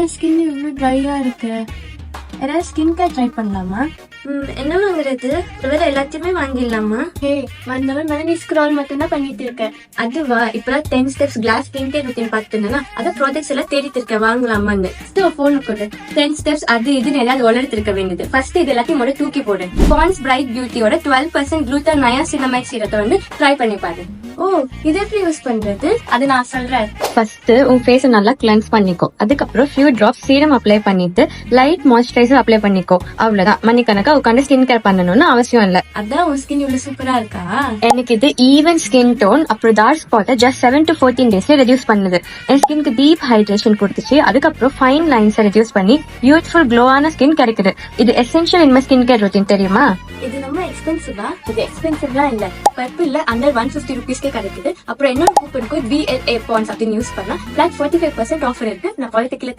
என் skin இவ்வளவு ட்ரையா இருக்கு ஏதாவது ஸ்கின் கேர் ட்ரை பண்ணலாமா? என்ன வாங்குறது ஒருவேளை எல்லாத்தையுமே வாங்கிடலாமா? ஹே வந்தவன் மெலனி ஸ்க்ரால் மட்டும் தான் பண்ணிட்டு இருக்கேன் அதுவா? இப்பதான் ten steps glass skin care routine பார்த்துனா அதான் ப்ராடக்ட்ஸ் எல்லாம் தேடிட்டு இருக்கேன் வாங்கலாமான்னு. போன் கொடு. டென் ஸ்டெப்ஸ் அது இதுன்னு ஏதாவது வளர்த்து இருக்க வேண்டியது. ஃபர்ஸ்ட் இது எல்லாத்தையும் முதல்ல தூக்கி போடு. பான்ஸ் பிரைட் பியூட்டியோட டுவெல் பர்சன்ட் குளூட்டர் நயா சினமைட் சீரத்தை வந்து ட்ரை பண்ணி பாரு. ஓ இது எப்படி யூஸ் பண்றது? அது நான் சொல்றேன். ஃபர்ஸ்ட் உன் ஃபேஸ நல்லா கிளென்ஸ் பண்ணிக்கோ. அதுக்கப்புறம் ஃபியூ ட்ராப்ஸ் சீரம் அப்ளை பண்ணிட்டு லைட் மாய்ஸ்சரைசர் அப்ளை பண்ணிக்கோ. அவ்வளவுதான். மணிக்கணக்கா உட்காந்து ஸ்கின் கேர் பண்ணணும்னு அவசியம் இல்ல. அதான் உன் ஸ்கின் இவ்வளவு சூப்பரா இருக்கா? எனக்கு இது ஈவன் ஸ்கின் டோன் அப்புறம் டார்க் ஸ்பாட்டை ஜஸ்ட் செவன் டு ஃபோர்டீன் டேஸ்ல ரெடியூஸ் பண்ணுது. என் ஸ்கின்க்கு டீப் ஹைட்ரேஷன் கொடுத்துச்சு. அதுக்கப்புறம் ஃபைன் லைன்ஸை ரெடியூஸ் பண்ணி யூத்ஃபுல் க்ளோவான ஸ்கின் கிடைக்குது. இது எசென்ஷியல் இன்மை ஸ்கின் கேர் ரொட்டீன் தெரியுமா? இது ரொம்ப எக்ஸ்பென்சிவா இது எக்ஸ்பென்சிவ்லாம் இல்ல. பர்பிள்ல அண்டர் ஒன் பிப்டி ருபீஸ்க்கே கிடைக்குது. அப்புறம் இன்னொரு கூப்பன் கோட் பிஎல்ஏ பாயிண்ட்ஸ் அப்படின்னு யூஸ் பண்ணா flat forty five percent offer இருக்கு. நான் பாலிட்டிக்கல